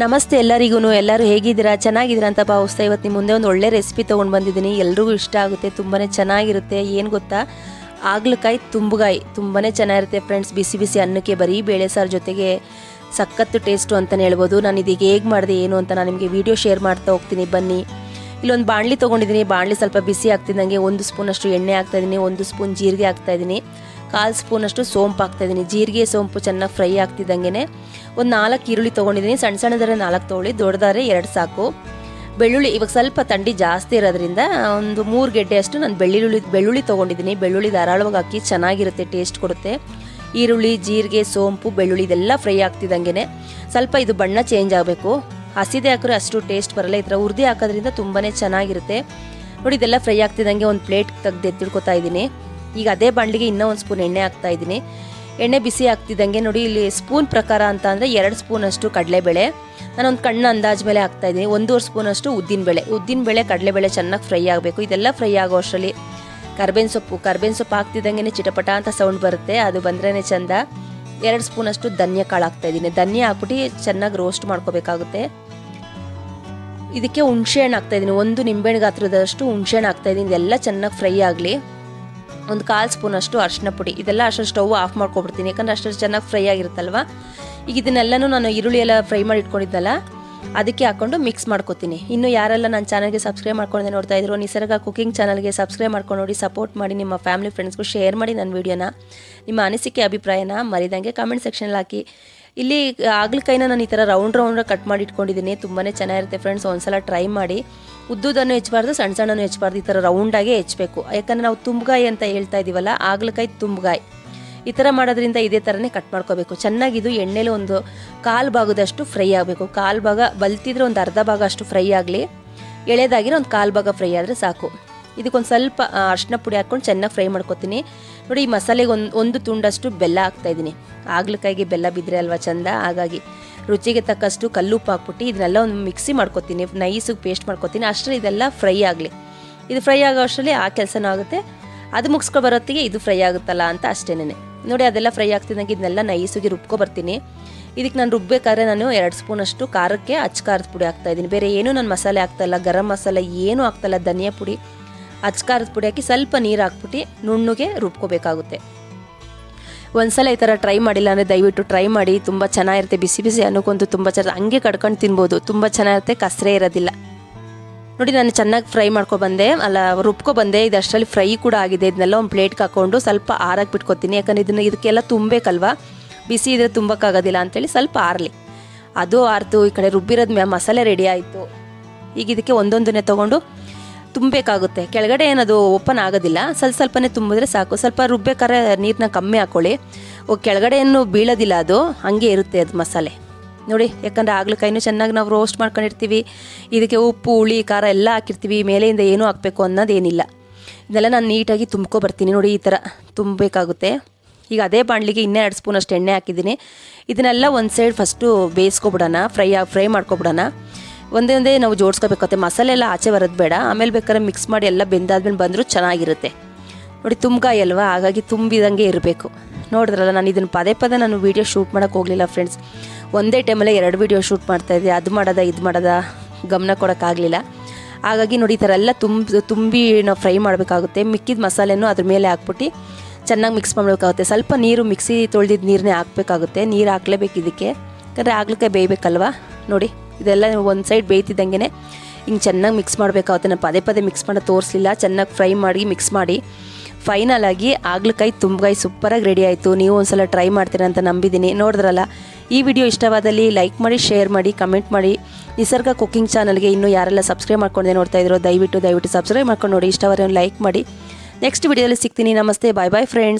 ನಮಸ್ತೆ ಎಲ್ಲರಿಗೂ ಎಲ್ಲರೂ ಹೇಗಿದ್ದೀರಾ? ಚೆನ್ನಾಗಿದ್ದೀರಾ ಅಂತ ಭಾವಿಸ್ತಾ ಇವತ್ತು ನಿಮ್ಮ ಮುಂದೆ ಒಂದು ಒಳ್ಳೆ ರೆಸಿಪಿ ತೊಗೊಂಡು ಬಂದಿದ್ದೀನಿ. ಎಲ್ರಿಗೂ ಇಷ್ಟ ಆಗುತ್ತೆ ತುಂಬಾ ಚೆನ್ನಾಗಿರುತ್ತೆ. ಏನು ಗೊತ್ತಾ? ಆಗ್ಲಕಾಯಿ ತುಂಬಗಾಯಿ ತುಂಬಾ ಚೆನ್ನಾಗಿರುತ್ತೆ ಫ್ರೆಂಡ್ಸ್ ಬಿಸಿ ಬಿಸಿ ಅನ್ನಕ್ಕೆ ಬರೀ ಬೇಳೆ ಸಾರು ಜೊತೆಗೆ ಸಖತ್ತು ಟೇಸ್ಟು ಅಂತಲೇ ಹೇಳ್ಬೋದು. ನಾನು ಇದೀಗ ಹೇಗೆ ಮಾಡಿದೆ, ಏನು ಅಂತ ನಾನು ನಿಮಗೆ ವಿಡಿಯೋ ಶೇರ್ ಮಾಡ್ತಾ ಹೋಗ್ತೀನಿ. ಬನ್ನಿ. ಇಲ್ಲೊಂದು ಬಾಣಲಿ ತೊಗೊಂಡಿದ್ದೀನಿ. ಬಾಣಲಿ ಸ್ವಲ್ಪ ಬಿಸಿ ಆಗ್ತಿದ್ದಂಗೆ ಒಂದು ಸ್ಪೂನಷ್ಟು ಎಣ್ಣೆ ಹಾಕ್ತಾಯಿದ್ದೀನಿ ಒಂದು ಸ್ಪೂನ್ ಜೀರಿಗೆ ಹಾಕ್ತಾಯಿದ್ದೀನಿ ಕಾಲು ಸ್ಪೂನಷ್ಟು ಸೋಂಪು ಹಾಕ್ತಾಯಿದ್ದೀನಿ ಜೀರಿಗೆ ಸೋಂಪು ಚೆನ್ನಾಗಿ ಫ್ರೈ ಆಗ್ತಿದ್ದಂಗೆ ಒಂದು ನಾಲ್ಕು ಈರುಳ್ಳಿ ತೊಗೊಂಡಿದ್ದೀನಿ. ಸಣ್ಣ ಸಣ್ಣದಾರೆ ನಾಲ್ಕು ತೊಗೊಳ್ಳಿ ದೊಡ್ಡದಾದ್ರೆ ಎರಡು ಸಾಕು. ಬೆಳ್ಳುಳ್ಳಿ ಇವಾಗ ಸ್ವಲ್ಪ ತಂಡಿ ಜಾಸ್ತಿ ಇರೋದ್ರಿಂದ ಒಂದು ಮೂರು ಗೆಡ್ಡೆ ಅಷ್ಟು ನಾನು ಬೆಳ್ಳುಳ್ಳಿ ಬೆಳ್ಳುಳ್ಳಿ ತೊಗೊಂಡಿದ್ದೀನಿ. ಬೆಳ್ಳುಳ್ಳಿ ಧಾರಾಳವಾಗಿ ಹಾಕಿ ಚೆನ್ನಾಗಿರುತ್ತೆ, ಟೇಸ್ಟ್ ಕೊಡುತ್ತೆ. ಈರುಳ್ಳಿ, ಜೀರಿಗೆ, ಸೋಂಪು, ಬೆಳ್ಳುಳ್ಳಿ ಇದೆಲ್ಲ ಫ್ರೈ ಆಗ್ತಿದ್ದಂಗೆ ಸ್ವಲ್ಪ ಇದು ಬಣ್ಣ ಚೇಂಜ್ ಆಗಬೇಕು. ಹಸಿದೆ ಹಾಕಿದ್ರೆ ಅಷ್ಟು ಟೇಸ್ಟ್ ಬರಲ್ಲ. ಈ ಥರ ಹುರಿದಿ ಹಾಕೋದ್ರಿಂದ ತುಂಬಾ ಚೆನ್ನಾಗಿರುತ್ತೆ. ನೋಡಿ, ಇದೆಲ್ಲ ಫ್ರೈ ಆಗ್ತಿದ್ದಂಗೆ ಒಂದು ಪ್ಲೇಟ್ ತೆಗೆದು ಎತ್ತಿಡ್ಕೊತಾ ಇದ್ದೀನಿ. ಈಗ ಅದೇ ಬಾಣಲಿಗೆ ಇನ್ನೂ ಒಂದು ಸ್ಪೂನ್ ಎಣ್ಣೆ ಹಾಕ್ತಾ ಇದ್ದೀನಿ. ಎಣ್ಣೆ ಬಿಸಿ ಆಗ್ತಿದ್ದಂಗೆ ನೋಡಿ, ಇಲ್ಲಿ ಸ್ಪೂನ್ ಪ್ರಕಾರ ಅಂತ ಅಂದರೆ ಎರಡು ಸ್ಪೂನಷ್ಟು ಕಡಲೆಬೇಳೆ. ನಾನೊಂದು ಕಣ್ಣು ಅಂದಾಜು ಮೇಲೆ ಹಾಕ್ತಾ ಇದ್ದೀನಿ. ಒಂದೂವರೆ ಸ್ಪೂನಷ್ಟು ಉದ್ದಿನಬೇಳೆ. ಉದ್ದಿನಬೇಳೆ, ಕಡಲೆಬೇಳೆ ಚೆನ್ನಾಗಿ ಫ್ರೈ ಆಗಬೇಕು. ಇದೆಲ್ಲ ಫ್ರೈ ಆಗೋ ಅಷ್ಟರಲ್ಲಿ ಕರ್ಬೇವಿನ ಸೊಪ್ಪು ಕರ್ಬೇವಿನ ಸೊಪ್ಪು ಹಾಕ್ತಿದ್ದಂಗೆ ಚಿಟಪಟ ಅಂತ ಸೌಂಡ್ ಬರುತ್ತೆ. ಅದು ಬಂದ್ರೇ ಚಂದ. ಎರಡು ಸ್ಪೂನಷ್ಟು ಧನ್ಯ ಕಾಳು ಹಾಕ್ತಾ ಇದ್ದೀನಿ. ಧನ್ಯ ಹಾಕ್ಬಿಟ್ಟು ಚೆನ್ನಾಗಿ ರೋಸ್ಟ್ ಮಾಡ್ಕೋಬೇಕಾಗುತ್ತೆ. ಇದಕ್ಕೆ ಹುಣಸೆ ಹಣ್ಣು ಇದ್ದೀನಿ. ಒಂದು ನಿಂಬೆಹಣ್ಣು ಗಾತ್ರದಷ್ಟು ಹುಣಸೆಹಣ್ಣು ಹಾಕ್ತಾ ಹಾಕ್ತಾಯಿದ್ದೀನಿ ಇದೆಲ್ಲ ಚೆನ್ನಾಗಿ ಫ್ರೈ ಆಗಲಿ. ಒಂದು ಕಾಲು ಸ್ಪೂನಷ್ಟು ಅರಿಶಿನ ಪುಡಿ. ಇದೆಲ್ಲ ಅಷ್ಟು ಸ್ಟವ್ ಆಫ್ ಮಾಡ್ಕೊಬಿಡ್ತೀನಿ. ಯಾಕಂದ್ರೆ ಅಷ್ಟು ಚೆನ್ನಾಗಿ ಫ್ರೈ ಆಗಿರುತ್ತಲ್ವ? ಈಗ ಇದನ್ನೆಲ್ಲನೂ ನಾನು ಈರುಳ್ಳಿ ಎಲ್ಲ ಫ್ರೈ ಮಾಡಿ ಇಟ್ಕೊಂಡಿದ್ದಲ್ಲ, ಅದಕ್ಕೆ ಹಾಕೊಂಡು ಮಿಕ್ಸ್ ಮಾಡ್ಕೊತೀನಿ. ಇನ್ನು ಯಾರೆಲ್ಲ ನನ್ನ ಚಾನಲ್ಗೆ ಸಬ್ಸ್ಕ್ರೈಬ್ ಮಾಡ್ಕೊಂಡು ನೋಡ್ತಾ ಇದ್ರು, ನಿಸರ್ಗ ಕುಕಿಂಗ್ ಚಾನಲ್ಗೆ ಸಬ್ಸ್ಕ್ರೈಬ್ ಮಾಡ್ಕೊಂಡು ನೋಡಿ, ಸಪೋರ್ಟ್ ಮಾಡಿ, ನಿಮ್ಮ ಫ್ಯಾಮಿಲಿ ಫ್ರೆಂಡ್ಸ್ಗೂ ಶೇರ್ ಮಾಡಿ ನನ್ನ ವೀಡಿಯೋನ. ನಿಮ್ಮ ಅನಿಸಿಕೆ, ಅಭಿಪ್ರಾಯನ ಮರಿದಂಗೆ ಕಮೆಂಟ್ ಸೆಕ್ಷನಲ್ಲಿ ಹಾಕಿ. ಇಲ್ಲಿ ಆಗಲಕಾಯಿನ ನಾನು ಈ ಥರ ರೌಂಡ್ ರೌಂಡ್ ಕಟ್ ಮಾಡಿ ಇಟ್ಕೊಂಡಿದ್ದೀನಿ ತುಂಬಾ ಚೆನ್ನಾಗಿರುತ್ತೆ ಫ್ರೆಂಡ್ಸ್ ಒಂದ್ಸಲ ಟ್ರೈ ಮಾಡಿ. ಉದ್ದುದನ್ನು ಹೆಚ್ಚಬಾರ್ದು ಸಣ್ಣ ಸಣ್ಣನೂ ಹೆಚ್ಚಬಾರ್ದು ಈ ಥರ ರೌಂಡಾಗೆ ಹೆಚ್ಚಬೇಕು ಯಾಕಂದರೆ ನಾವು ತುಂಬಗಾಯಿ ಅಂತ ಹೇಳ್ತಾ ಇದ್ದೀವಲ್ಲ ಆಗ್ಲಕಾಯಿ ತುಂಬಗಾಯಿ. ಈ ಥರ ಮಾಡೋದ್ರಿಂದ ಇದೇ ಥರನೇ ಕಟ್ ಮಾಡ್ಕೋಬೇಕು. ಚೆನ್ನಾಗಿದು ಎಣ್ಣೆಲಿ ಒಂದು ಕಾಲು ಭಾಗದಷ್ಟು ಫ್ರೈ ಆಗಬೇಕು. ಕಾಲು ಭಾಗ ಬಲ್ತಿದ್ರೆ ಒಂದು ಅರ್ಧ ಭಾಗ ಅಷ್ಟು ಫ್ರೈ ಆಗಲಿ. ಎಳೆದಾಗಿರೋ ಒಂದು ಕಾಲು ಭಾಗ ಫ್ರೈ ಆದರೆ ಸಾಕು. ಇದಕ್ಕೊಂದು ಸ್ವಲ್ಪ ಅರ್ಶಿನ ಪುಡಿ ಹಾಕ್ಕೊಂಡು ಚೆನ್ನಾಗಿ ಫ್ರೈ ಮಾಡ್ಕೊತೀನಿ. ನೋಡಿ, ಈ ಮಸಾಲೆಗೆ ಒಂದು ಒಂದು ತುಂಡಷ್ಟು ಬೆಲ್ಲ ಹಾಕ್ತಾಯಿದ್ದೀನಿ ಆಗ್ಲಕಾಯಿಗೆ ಬೆಲ್ಲ ಬಿದ್ದರೆ ಅಲ್ವಾ ಚಂದ? ಹಾಗಾಗಿ ರುಚಿಗೆ ತಕ್ಕಷ್ಟು ಕಲ್ಲುಪ್ಪು ಹಾಕ್ಬಿಟ್ಟು ಇದನ್ನೆಲ್ಲ ಒಂದು ಮಿಕ್ಸಿ ಮಾಡ್ಕೊತೀನಿ. ನೈಸಿಗೆ ಪೇಸ್ಟ್ ಮಾಡ್ಕೊತೀನಿ. ಅಷ್ಟರಲ್ಲಿ ಇದೆಲ್ಲ ಫ್ರೈ ಆಗಲಿ. ಇದು ಫ್ರೈ ಆಗೋ ಅಷ್ಟರಲ್ಲಿ ಆ ಕೆಲಸನೂ ಆಗುತ್ತೆ. ಅದು ಮುಗಿಸ್ಕೊ ಬರೋತ್ತಿಗೆ ಇದು ಫ್ರೈ ಆಗುತ್ತಲ್ಲ ಅಂತ ಅಷ್ಟೇನೆ. ನೋಡಿ, ಅದೆಲ್ಲ ಫ್ರೈ ಆಗ್ತಿದ್ದಂಗೆ ಇದನ್ನೆಲ್ಲ ನೈಸಿಗೆ ರುಬ್ಕೊ ಬರ್ತೀನಿ. ಇದಕ್ಕೆ ನಾನು ರುಬ್ಬೇಕಾದ್ರೆ ನಾನು ಎರಡು ಸ್ಪೂನಷ್ಟು ಖಾರಕ್ಕೆ ಅಚ್ಚ ಖಾರದ ಪುಡಿ ಹಾಕ್ತಾ ಇದ್ದೀನಿ. ಬೇರೆ ಏನೂ ನಾನು ಮಸಾಲೆ ಹಾಕ್ತಾಯಿಲ್ಲ ಗರಂ ಮಸಾಲೆ ಏನೂ ಹಾಕ್ತಾಯಿಲ್ಲ ಧನಿಯಾ ಪುಡಿ. ಅಚ್ಚ ಖಾರದ ಪುಡಿ ಹಾಕಿ ಸ್ವಲ್ಪ ನೀರು ಹಾಕ್ಬಿಟ್ಟು ನುಣ್ಣಗೆ ರುಬ್ಕೋಬೇಕಾಗುತ್ತೆ. ಒಂದ್ಸಲ ಈ ಥರ ಟ್ರೈ ಮಾಡಿಲ್ಲ ಅಂದರೆ ದಯವಿಟ್ಟು ಟ್ರೈ ಮಾಡಿ. ತುಂಬ ಚೆನ್ನಾಗಿರುತ್ತೆ, ಬಿಸಿ ಬಿಸಿ ಅನ್ನಕ್ಕೊಂದು ತುಂಬ ಚೆನ್ನಾಗಿ ಹಂಗೆ ಕಡ್ಕೊಂಡು ತಿನ್ಬೋದು. ತುಂಬ ಚೆನ್ನಾಗಿರುತ್ತೆ, ಕಸರೇ ಇರೋದಿಲ್ಲ. ನೋಡಿ, ನಾನು ಚೆನ್ನಾಗಿ ಫ್ರೈ ಮಾಡ್ಕೊ ಬಂದೆ. ಅಲ್ಲ, ರುಬ್ಕೊ ಬಂದೆ. ಇದು ಅಷ್ಟರಲ್ಲಿ ಫ್ರೈ ಕೂಡ ಆಗಿದೆ. ಇದನ್ನೆಲ್ಲ ಒಂದು ಪ್ಲೇಟ್ಗೆ ಹಾಕ್ಕೊಂಡು ಸ್ವಲ್ಪ ಆರಕ್ಕೆ ಬಿಟ್ಕೊತೀನಿ ಯಾಕಂದ್ರೆ ಇದನ್ನು ಇದಕ್ಕೆಲ್ಲ ತುಂಬಬೇಕಲ್ವ? ಬಿಸಿ ಇದ್ರೆ ತುಂಬಕ್ಕಾಗೋದಿಲ್ಲ ಅಂತೇಳಿ ಸ್ವಲ್ಪ ಆರಲಿ. ಅದು ಆರ್ತು, ಈ ಕಡೆ ರುಬ್ಬಿರೋದು ಮಸಾಲೆ ರೆಡಿ ಆಯಿತು. ಈಗ ಇದಕ್ಕೆ ಒಂದೊಂದನ್ನೇ ತೊಗೊಂಡು ತುಂಬಬೇಕಾಗುತ್ತೆ. ಕೆಳಗಡೆ ಏನದು ಓಪನ್ ಆಗೋದಿಲ್ಲ. ಸ್ವಲ್ಪ ಸ್ವಲ್ಪನೇ ತುಂಬಿದ್ರೆ ಸಾಕು. ಸ್ವಲ್ಪ ರುಬ್ಬೇಕಾದ್ರೆ ನೀರನ್ನ ಕಮ್ಮಿ ಹಾಕ್ಕೊಳ್ಳಿ ಕೆಳಗಡೆ ಏನು ಬೀಳೋದಿಲ್ಲ ಅದು. ಹಾಗೆ ಇರುತ್ತೆ ಅದು ಮಸಾಲೆ. ನೋಡಿ, ಯಾಕಂದರೆ ಆಗ್ಲಕಾಯಿನೂ ಚೆನ್ನಾಗಿ ನಾವು ರೋಸ್ಟ್ ಮಾಡ್ಕೊಂಡಿರ್ತೀವಿ. ಇದಕ್ಕೆ ಉಪ್ಪು, ಹುಳಿ, ಖಾರ ಎಲ್ಲ ಹಾಕಿರ್ತೀವಿ. ಮೇಲೆಯಿಂದ ಏನೂ ಹಾಕಬೇಕು ಅನ್ನೋದೇನಿಲ್ಲ. ಇದೆಲ್ಲ ನಾನು ನೀಟಾಗಿ ತುಂಬ್ಕೊಬರ್ತೀನಿ ನೋಡಿ, ಈ ಥರ ತುಂಬಬೇಕಾಗುತ್ತೆ. ಈಗ ಅದೇ ಬಾಣಲಿಗೆ ಇನ್ನೇ ಎರಡು ಸ್ಪೂನ್ ಅಷ್ಟು ಎಣ್ಣೆ ಹಾಕಿದ್ದೀನಿ. ಇದನ್ನೆಲ್ಲ ಒಂದು ಸೈಡ್ ಫಸ್ಟು ಬೇಯಿಸ್ಕೊಬಿಡೋಣ. ಫ್ರೈ ಫ್ರೈ ಮಾಡ್ಕೊಬಿಡೋಣ. ಒಂದೇ ಒಂದೇ ನಾವು ಜೋಡಿಸ್ಕೋಬೇಕಾಗುತ್ತೆ. ಮಸಾಲೆ ಎಲ್ಲ ಆಚೆ ಬರೋದು ಬೇಡ. ಆಮೇಲೆ ಬೇಕಾದ್ರೆ ಮಿಕ್ಸ್ ಮಾಡಿ ಎಲ್ಲ ಬೆಂದಾದ್ಮೇಲೆ ಬಂದರೂ ಚೆನ್ನಾಗಿರುತ್ತೆ. ನೋಡಿ ತುಂಬಗಾಯಿ ಅಲ್ವಾ? ಹಾಗಾಗಿ ತುಂಬಿದಂಗೆ ಇರಬೇಕು. ನೋಡಿದ್ರಲ್ಲ, ನಾನು ಇದನ್ನು ಪದೇ ಪದೇ ನಾನು ವೀಡಿಯೋ ಶೂಟ್ ಮಾಡೋಕ್ಕೆ ಹೋಗಲಿಲ್ಲ ಫ್ರೆಂಡ್ಸ್ ಒಂದೇ ಟೈಮಲ್ಲೇ ಎರಡು ವೀಡಿಯೋ ಶೂಟ್ ಮಾಡ್ತಾಯಿದ್ದೆ ಅದು ಮಾಡೋದ, ಇದು ಮಾಡೋದ ಗಮನ ಕೊಡೋಕ್ಕಾಗಲಿಲ್ಲ ಹಾಗಾಗಿ ನೋಡಿ, ಈ ಥರ ಎಲ್ಲ ತುಂಬ ತುಂಬಿ ನಾವು ಫ್ರೈ ಮಾಡಬೇಕಾಗುತ್ತೆ. ಮಿಕ್ಕಿದ ಮಸಾಲೆನೂ ಅದ್ರ ಮೇಲೆ ಹಾಕ್ಬಿಟ್ಟು ಚೆನ್ನಾಗಿ ಮಿಕ್ಸ್ ಮಾಡಬೇಕಾಗುತ್ತೆ. ಸ್ವಲ್ಪ ನೀರು, ಮಿಕ್ಸಿ ತೊಳೆದಿದ್ದ ನೀರನ್ನೇ ಹಾಕಬೇಕಾಗುತ್ತೆ. ನೀರು ಹಾಕ್ಲೇಬೇಕು ಇದಕ್ಕೆ. ಯಾಕಂದರೆ ಆಗ್ಲಿಕ್ಕೆ ಬೇಯಬೇಕಲ್ವಾ? ನೋಡಿ. ಇದೆಲ್ಲ ಒಂದು ಸೈಡ್ ಬೇಯ್ತಿದ್ದಂಗೆ ಹಿಂಗೆ ಚೆನ್ನಾಗಿ ಮಿಕ್ಸ್ ನಾನು ಪದೇ ಪದೇ ಮಿಕ್ಸ್ ಮಾಡೋ ತೋರಿಸಲಿಲ್ಲ. ಚೆನ್ನಾಗಿ ಫ್ರೈ ಮಾಡಿ ಮಿಕ್ಸ್ ಮಾಡಿ. ಫೈನಲ್ ಆಗಿ ಆಗ್ಲಕಾಯಿ ತುಂಬಗಾಯಿ ಸೂಪರಾಗಿ ರೆಡಿ ಆಯಿತು. ನೀವು ಒಂದು ಸಲ ಟ್ರೈ ಮಾಡ್ತೀರಾ ಅಂತ ನಂಬಿದ್ದೀನಿ ನೋಡಿದ್ರಲ್ಲ, ಈ ವಿಡಿಯೋ ಇಷ್ಟವಾದಲ್ಲಿ ಲೈಕ್ ಮಾಡಿ ಶೇರ್ ಮಾಡಿ ಕಮೆಂಟ್ ಮಾಡಿ. ನಿಸರ್ಗ ಕುಕ್ಕಿಂಗ್ ಚಾನಲ್ಗೆ ಇನ್ನೂ ಯಾರೆಲ್ಲ ಸಬ್ಸ್ಕ್ರೈಬ್ ಮಾಡ್ಕೊಂಡೆ ನೋಡ್ತಾ ಇದ್ರು, ದಯವಿಟ್ಟು ದಯವಿಟ್ಟು ಸಬ್ಸ್ಕ್ರೈಬ್ ಮಾಡ್ಕೊಂಡು ನೋಡಿ. ಇಷ್ಟವಾದ್ರೆ ಲೈಕ್ ಮಾಡಿ. ನೆಕ್ಸ್ಟ್ ವಿಡಿಯೋದಲ್ಲಿ ಸಿಗ್ತೀನಿ. ನಮಸ್ತೆ. ಬಾಯ್ ಬಾಯ್ ಫ್ರೆಂಡ್ಸ್